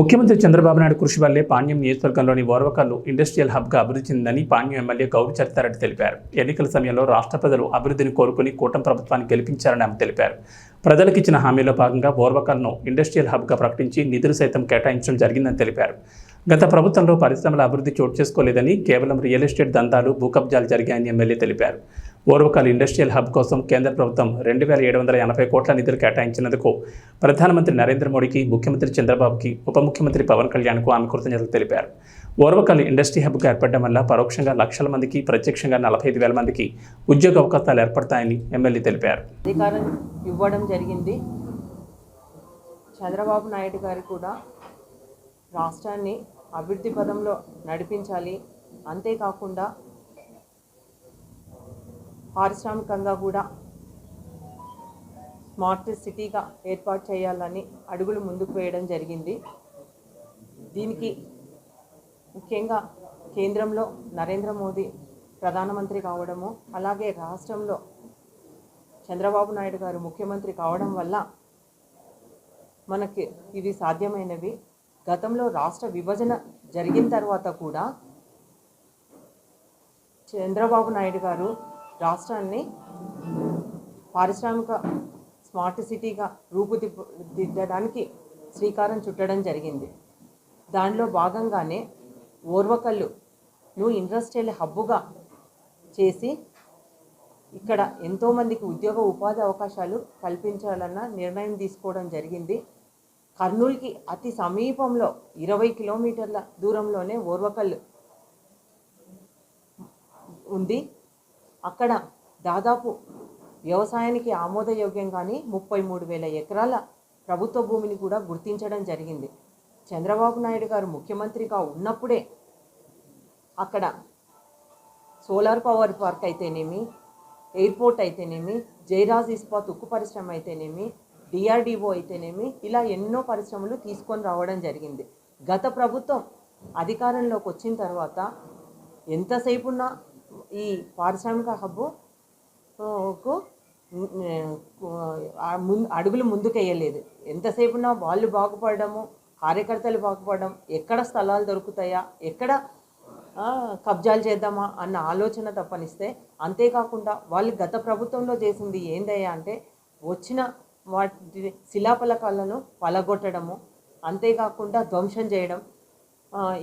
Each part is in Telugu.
ముఖ్యమంత్రి చంద్రబాబు నాయుడు కృషి వల్లే పాణ్యం నియోజకవర్గంలోని ఓర్వకల్లు ఇండస్ట్రియల్ హబ్గా అభివృద్ధి చెందిందని పాణ్యం ఎమ్మెల్యే గౌరి చరితారెడ్డి తెలిపారు. ఎన్నికల సమయంలో రాష్ట్ర ప్రజలు అభివృద్ధిని కోరుకుని కూటమి ప్రభుత్వాన్ని గెలిపించారని ఆమె తెలిపారు. ప్రజలకు ఇచ్చిన హామీలో భాగంగా ఓర్వకల్ను ఇండస్ట్రియల్ హబ్గా ప్రకటించి నిధులు సైతం కేటాయించడం జరిగిందని తెలిపారు. గత ప్రభుత్వంలో పరిశ్రమల అభివృద్ధి చోటు చేసుకోలేదని కేవలం రియల్ ఎస్టేట్ దందాలు భూకబ్జాలు జరిగాయని ఎమ్మెల్యే తెలిపారు. ఓర్వకల్ ఇండస్ట్రియల్ హబ్ కోసం కేంద్ర ప్రభుత్వం రెండు వేల ఏడు వందల ఎనభై కోట్ల నిధులు కేటాయించినందుకు ప్రధానమంత్రి నరేంద్ర మోడీకి ముఖ్యమంత్రి చంద్రబాబుకి ఉప ముఖ్యమంత్రి పవన్ కళ్యాణ్కు ఆమె కృతజ్ఞతలు తెలిపారు. ఓర్వకల్ ఇండస్ట్రీ హబ్కు ఏర్పడడం వల్ల పరోక్షంగా లక్షల మందికి ప్రత్యక్షంగా నలభై ఐదు వేల మందికి ఉద్యోగ అవకాశాలు ఏర్పడతాయని ఎమ్మెల్యే తెలిపారు. అధికారం ఇవ్వడం జరిగింది. చంద్రబాబు నాయుడు గారు కూడా రాష్ట్రాన్ని అభివృద్ధి పదంలో నడిపించాలి. అంతేకాకుండా పారిశ్రామికంగా కూడా స్మార్ట్ సిటీగా ఏర్పాటు చేయాలని అడుగులు ముందుకు వేయడం జరిగింది. దీనికి ముఖ్యంగా కేంద్రంలో నరేంద్ర మోదీ ప్రధానమంత్రి కావడము అలాగే రాష్ట్రంలో చంద్రబాబు నాయుడు గారు ముఖ్యమంత్రి కావడం వల్ల మనకి ఇది సాధ్యమైనవి. గతంలో రాష్ట్ర విభజన జరిగిన తర్వాత కూడా చంద్రబాబు నాయుడు గారు రాష్ట్రాన్ని పారిశ్రామిక స్మార్ట్ సిటీగా రూపుదిద్దడానికి శ్రీకారం చుట్టడం జరిగింది. దానిలో భాగంగానే ఓర్వకల్లును ఇండస్ట్రియల్ హబ్బుగా చేసి ఇక్కడ ఎంతోమందికి ఉద్యోగ ఉపాధి అవకాశాలు కల్పించాలన్న నిర్ణయం తీసుకోవడం జరిగింది. కర్నూలుకి అతి సమీపంలో ఇరవై కిలోమీటర్ల దూరంలోనే ఓర్వకల్లు ఉంది. అక్కడ దాదాపు వ్యవసాయానికి ఆమోదయోగ్యంగానే ముప్పై మూడు వేల ఎకరాల ప్రభుత్వ భూమిని కూడా గుర్తించడం జరిగింది. చంద్రబాబు నాయుడు గారు ముఖ్యమంత్రిగా ఉన్నప్పుడే అక్కడ సోలార్ పవర్ పార్క్ అయితేనేమి ఎయిర్పోర్ట్ అయితేనేమి జైరాజ్ ఇస్పాత్ ఉక్కు పరిశ్రమ అయితేనేమి డిఆర్డిఓ అయితేనేమి ఇలా ఎన్నో పరిశ్రమలు తీసుకొని రావడం జరిగింది. గత ప్రభుత్వం అధికారంలోకి వచ్చిన తర్వాత ఎంతసేపు ఉన్నా ఈ పారిశ్రామిక హబ్బు కు ముందు అడుగులు ముందుకెయ్యలేదు. ఎంతసేపు వాళ్ళు బాగుపడము కార్యకర్తలు బాగుపడడం ఎక్కడ స్థలాలు దొరుకుతాయా ఎక్కడ కబ్జాలు చేద్దామా అన్న ఆలోచన తప్పనిస్తే అంతేకాకుండా వాళ్ళు గత ప్రభుత్వంలో చేసింది ఏందయ్యా అంటే వచ్చిన వాటి శిలాఫలకాలను పలగొట్టడము అంతేకాకుండా ధ్వంసం చేయడం.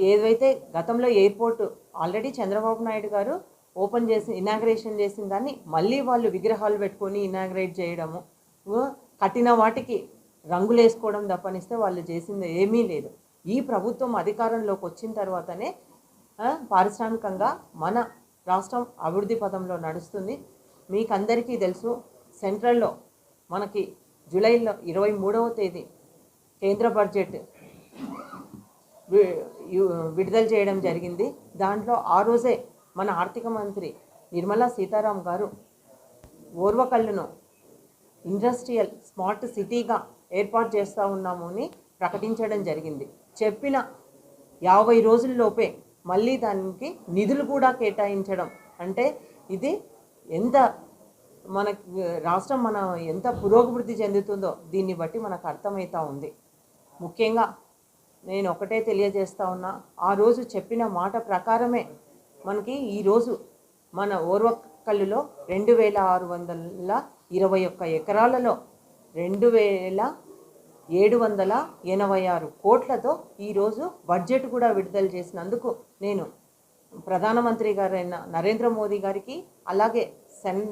ఏదైతే గతంలో ఎయిర్పోర్ట్ ఆల్రెడీ చంద్రబాబు నాయుడు గారు ఓపెన్ చేసి ఇనాగ్రేషన్ చేసిన దాన్ని మళ్ళీ వాళ్ళు విగ్రహాలు పెట్టుకొని ఇనాగ్రేట్ చేయడము. కట్టిన వాటికి రంగులు వేసుకోవడం తప్పనిస్తే వాళ్ళు చేసింది ఏమీ లేదు. ఈ ప్రభుత్వం అధికారంలోకి వచ్చిన తర్వాతనే పారిశ్రామికంగా మన రాష్ట్రం అభివృద్ధి పదంలో నడుస్తుంది. మీకు అందరికీ తెలుసు సెంట్రల్లో మనకి జూలైలో ఇరవై మూడవ తేదీ కేంద్ర బడ్జెట్ విడుదల చేయడం జరిగింది. దాంట్లో ఆ రోజే మన ఆర్థిక మంత్రి నిర్మలా సీతారాం గారు ఓర్వకల్లును ఇండస్ట్రియల్ స్మార్ట్ సిటీగా ఏర్పాటు చేస్తూ ఉన్నాము అని ప్రకటించడం జరిగింది. చెప్పిన యాభై రోజుల్లోపే మళ్ళీ దానికి నిధులు కూడా కేటాయించడం అంటే ఇది ఎంత మన రాష్ట్రం మన ఎంత పురోభివృద్ధి చెందుతుందో దీన్ని బట్టి మనకు అర్థమవుతూ ఉంది. ముఖ్యంగా నేను ఒకటే తెలియజేస్తా ఉన్నా ఆ రోజు చెప్పిన మాట ప్రకారమే మనకి ఈరోజు మన ఓర్వకల్లులో రెండు వేల ఆరు వందల ఇరవై ఒక్క ఎకరాలలో రెండు వేల ఏడు వందల ఎనభై ఆరు కోట్లతో ఈరోజు బడ్జెట్ కూడా విడుదల చేసినందుకు నేను ప్రధానమంత్రి గారైన నరేంద్ర మోదీ గారికి అలాగే సెన్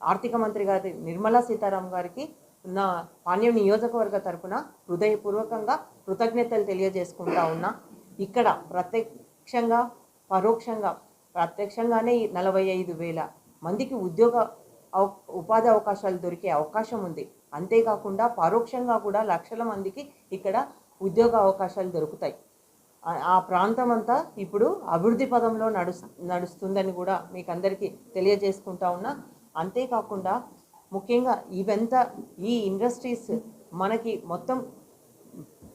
ఆర్థిక మంత్రి గారి నిర్మలా సీతారాం గారికి నా పాణ్యం నియోజకవర్గ తరపున హృదయపూర్వకంగా కృతజ్ఞతలు తెలియజేసుకుంటా ఉన్నా. ఇక్కడ ప్రత్యక్షంగా పరోక్షంగా ప్రత్యక్షంగానే నలభై ఐదు వేల మందికి ఉద్యోగ ఉపాధి అవకాశాలు దొరికే అవకాశం ఉంది. అంతేకాకుండా పరోక్షంగా కూడా లక్షల మందికి ఇక్కడ ఉద్యోగ అవకాశాలు దొరుకుతాయి. ఆ- ప్రాంతం అంతా ఇప్పుడు అభివృద్ధి పదంలో నడుస్తు నడుస్తుందని కూడా మీకు అందరికీ తెలియజేసుకుంటా ఉన్నా. అంతేకాకుండా ముఖ్యంగా ఇవంతా ఈ ఇండస్ట్రీస్ మనకి మొత్తం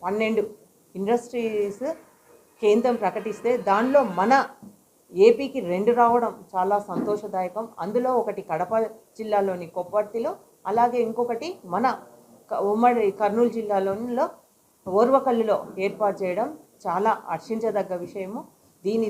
పన్నెండు ఇండస్ట్రీస్ కేంద్రం ప్రకటిస్తే దానిలో మన ఏపీకి రెండు రావడం చాలా సంతోషదాయకం. అందులో ఒకటి కడప జిల్లాలోని కొప్పర్తిలో అలాగే ఇంకొకటి మన క- ఉమ్మడి కర్నూలు జిల్లాలోనిలో ఓర్వకల్లులో ఏర్పాటు చేయడం చాలా హర్షించదగ్గ విషయము. దీని